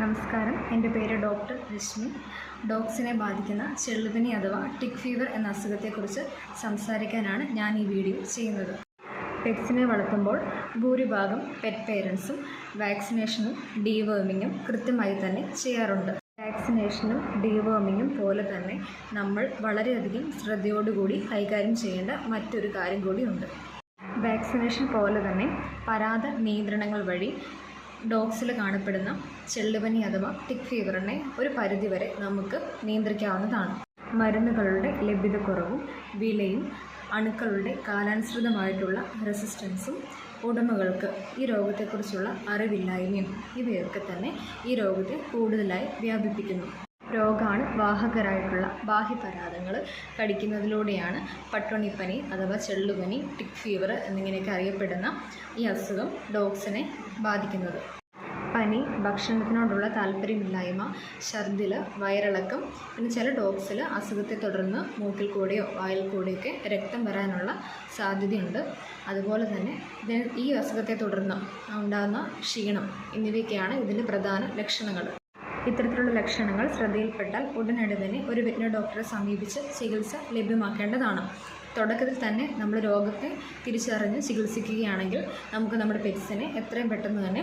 നമസ്കാരം. എന്റെ പേര് ഡോക്ടർ രശ്മി. ഡോഗ്സിനെ ബാധിക്കുന്ന ചെള്ളുപനി അഥവാ ടിക് ഫീവർ എന്ന അസുഖത്തെക്കുറിച്ച് സംസാരിക്കാനാണ് ഞാൻ ഈ വീഡിയോ ചെയ്യുന്നത്. പെറ്റ്സിനെ വളർത്തുമ്പോൾ ഭൂരിഭാഗം പെറ്റ് പേരൻസും വാക്സിനേഷനും ഡീവേമിങ്ങും കൃത്യമായി തന്നെ ചെയ്യാറുണ്ട്. വാക്സിനേഷനും ഡീവേമിങ്ങും പോലെ തന്നെ നമ്മൾ വളരെയധികം ശ്രദ്ധയോടുകൂടി കൈകാര്യം ചെയ്യേണ്ട മറ്റൊരു കാര്യം കൂടിയുണ്ട്. വാക്സിനേഷൻ പോലെ തന്നെ പരാത നിയന്ത്രണങ്ങൾ വഴി ഡോഗ്സിൽ കാണപ്പെടുന്ന ചെള്ളുപനി അഥവാ ടിക് ഫീവറിനെ ഒരു പരിധിവരെ നമുക്ക് നിയന്ത്രിക്കാവുന്നതാണ്. മരുന്നുകളുടെ ലഭ്യതക്കുറവും വിലയും അണുക്കളുടെ കാലാനുസൃതമായിട്ടുള്ള റെസിസ്റ്റൻസും ഉടമകൾക്ക് ഈ രോഗത്തെക്കുറിച്ചുള്ള അറിവില്ലായ്മയും ഇവയൊക്കെ തന്നെ ഈ രോഗത്തെ കൂടുതലായി വ്യാപിപ്പിക്കുന്നു. രോഗാണു വാഹകരായിട്ടുള്ള ബാഹ്യപരാധങ്ങൾ കടിക്കുന്നതിലൂടെയാണ് പട്ടുണിപ്പനി അഥവാ ചെള്ളുപനി ടിക് ഫീവർ എന്നിങ്ങനെയൊക്കെ അറിയപ്പെടുന്ന ഈ അസുഖം ഡോഗ്സിനെ ബാധിക്കുന്നത്. പനി ഭക്ഷണത്തിനോടുള്ള താല്പര്യമില്ലായ്മ ഛർദിൽ വയറിളക്കം പിന്നെ ചില ഡോഗ്സിൽ അസുഖത്തെ തുടർന്ന് മൂക്കിൽ കൂടെയോ വായിൽ കൂടെയൊക്കെ രക്തം വരാനുള്ള സാധ്യതയുണ്ട്. അതുപോലെ തന്നെ ഈ അസുഖത്തെ തുടർന്ന് ഉണ്ടാകുന്ന ക്ഷീണം എന്നിവയൊക്കെയാണ് ഇതിന്റെ പ്രധാന ലക്ഷണങ്ങൾ. ഇത്തരത്തിലുള്ള ലക്ഷണങ്ങൾ ശ്രദ്ധയിൽപ്പെട്ടാൽ ഉടനടി തന്നെ ഒരു വെറ്റിനറി ഡോക്ടറെ സമീപിച്ച് ചികിത്സ ലഭ്യമാക്കേണ്ടതാണ്. തുടക്കത്തിൽ തന്നെ നമ്മൾ രോഗത്തെ തിരിച്ചറിഞ്ഞ് ചികിത്സിക്കുകയാണെങ്കിൽ നമുക്ക് നമ്മുടെ പെറ്റ്സിനെ എത്രയും പെട്ടെന്ന് തന്നെ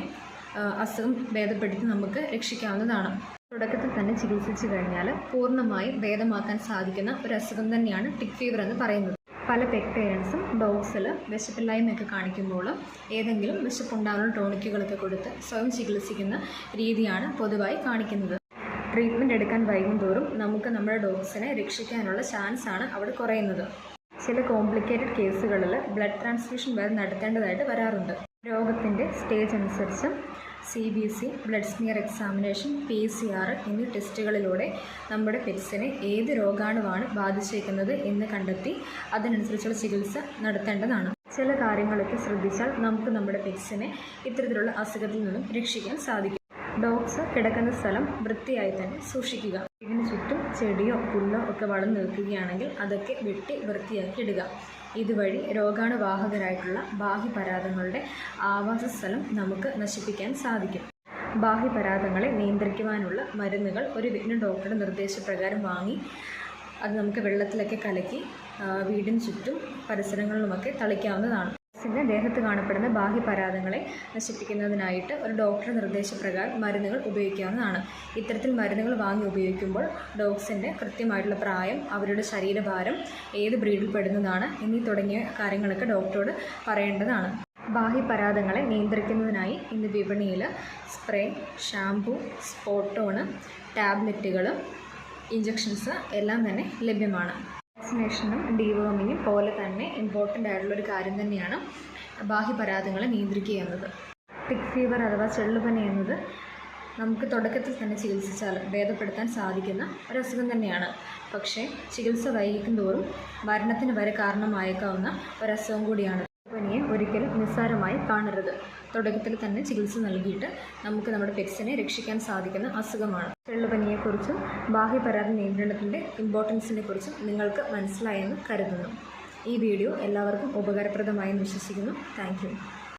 അസുഖം ഭേദപ്പെടുത്തി നമുക്ക് രക്ഷിക്കാവുന്നതാണ്. തുടക്കത്തിൽ തന്നെ ചികിത്സിച്ചു കഴിഞ്ഞാൽ പൂർണമായും ഭേദമാക്കാൻ സാധിക്കുന്ന ഒരു അസുഖം തന്നെയാണ് ടിക് ഫീവർ എന്ന് പറയുന്നത്. പല പെറ്റ് പേരൻസും ഡോഗ്സിൽ വിശപ്പില്ലായ്മയൊക്കെ കാണിക്കുമ്പോൾ ഏതെങ്കിലും വിശപ്പുണ്ടാകുന്ന ടോണിക്കുകളൊക്കെ കൊടുത്ത് സ്വയം ചികിത്സിക്കുന്ന രീതിയാണ് പൊതുവായി കാണിക്കുന്നത്. ട്രീറ്റ്മെന്റ് എടുക്കാൻ വൈകും തോറും നമുക്ക് നമ്മുടെ ഡോഗ്സിനെ രക്ഷിക്കാനുള്ള ചാൻസാണ് അവിടെ കുറയുന്നത്. ചില കോംപ്ലിക്കേറ്റഡ് കേസുകളിൽ ബ്ലഡ് ട്രാൻസ്ഫ്യൂഷൻ വരെ നടത്തേണ്ടതായിട്ട് വരാറുണ്ട്. രോഗത്തിന്റെ സ്റ്റേജ് അനുസരിച്ച് C B C blood smear examination P C R എന്നീ ടെസ്റ്റുകളിലൂടെ നമ്മുടെ പെറ്റ്സിനെ ഏത് രോഗാണുവാണ് ബാധിച്ചേക്കുന്നത് എന്ന് കണ്ടെത്തി അതിനനുസരിച്ചുള്ള ചികിത്സ നടത്തേണ്ടതാണ്. ചില കാര്യങ്ങളൊക്കെ ശ്രദ്ധിച്ചാൽ നമുക്ക് നമ്മുടെ പെറ്റ്സിനെ ഇത്തരത്തിലുള്ള അസുഖത്തിൽ നിന്നും രക്ഷിക്കാൻ സാധിക്കും. ഡോഗ്സ് കിടക്കുന്ന സ്ഥലം വൃത്തിയായി തന്നെ സൂക്ഷിക്കുക. ഇതിന് ചുറ്റും ചെടിയോ പുല്ലോ ഒക്കെ വളർന്നു നിൽക്കുകയാണെങ്കിൽ അതൊക്കെ വെട്ടി വൃത്തിയാക്കി ഇടുക. ഇതുവഴി രോഗാണുവാഹകരായിട്ടുള്ള ബാഹ്യപരാധങ്ങളുടെ ആവാസ സ്ഥലം നമുക്ക് നശിപ്പിക്കാൻ സാധിക്കും. ബാഹ്യപരാധങ്ങളെ നിയന്ത്രിക്കുവാനുള്ള മരുന്നുകൾ ഒരു വിഘ്ന ഡോക്ടറുടെ നിർദ്ദേശപ്രകാരം വാങ്ങി അത് നമുക്ക് വെള്ളത്തിലൊക്കെ കലക്കി വീടിന് ചുറ്റും പരിസരങ്ങളിലുമൊക്കെ തളിക്കാവുന്നതാണ്. ഡോഗ്സിന്റെ ദേഹത്ത് കാണപ്പെടുന്ന ബാഹ്യപരാധങ്ങളെ നശിപ്പിക്കുന്നതിനായിട്ട് ഒരു ഡോക്ടർ നിർദ്ദേശപ്രകാരം മരുന്നുകൾ ഉപയോഗിക്കാവുന്നതാണ്. ഇത്തരത്തിൽ മരുന്നുകൾ വാങ്ങി ഉപയോഗിക്കുമ്പോൾ ഡോഗ്സിന്റെ കൃത്യമായിട്ടുള്ള പ്രായം അവരുടെ ശരീരഭാരം ഏത് ബ്രീഡിൽ പെടുന്നതാണ് എന്നീ തുടങ്ങിയ കാര്യങ്ങളൊക്കെ ഡോക്ടറോട് പറയേണ്ടതാണ്. ബാഹ്യ പരാതങ്ങളെ നിയന്ത്രിക്കുന്നതിനായി ഇന്ന് വിപണിയിൽ സ്പ്രേ ഷാംപൂ സ്പോട്ടോണ് ടാബ്ലറ്റുകൾ ഇഞ്ചക്ഷൻസ് എല്ലാം തന്നെ ലഭ്യമാണ്. വാക്സിനേഷനും ഡീവേമിങ്ങും പോലെ തന്നെ ഇമ്പോർട്ടന്റ് ആയിട്ടുള്ള ഒരു കാര്യം തന്നെയാണ് ബാഹ്യപരാധങ്ങളെ നിയന്ത്രിക്കുക എന്നത് ടിക് ഫീവർ അഥവാ ചെള്ളുപനി എന്നത് നമുക്ക് തുടക്കത്തിൽ തന്നെ ചികിത്സിച്ചാൽ ഭേദപ്പെടുത്താൻ സാധിക്കുന്ന ഒരു അസുഖം തന്നെയാണ്. പക്ഷേ ചികിത്സ വൈകിക്കും തോറും മരണത്തിന് വരെ കാരണമായേക്കാവുന്ന ഒരസുഖം കൂടിയാണ്. പനിയെ ഒരിക്കലും നിസ്സാരമായി കാണരുത്. തുടക്കത്തിൽ തന്നെ ചികിത്സ നൽകിയിട്ട് നമുക്ക് നമ്മുടെ പെറ്റ്സിനെ രക്ഷിക്കാൻ സാധിക്കുന്ന അസുഖമാണ്. വെള്ളുപനിയെക്കുറിച്ചും ബാഹ്യ പരാതി നിയന്ത്രണത്തിന്റെ ഇമ്പോർട്ടൻസിനെ കുറിച്ചും നിങ്ങൾക്ക് മനസ്സിലായെന്ന് കരുതുന്നു. ഈ വീഡിയോ എല്ലാവർക്കും ഉപകാരപ്രദമായെന്ന് വിശ്വസിക്കുന്നു. താങ്ക്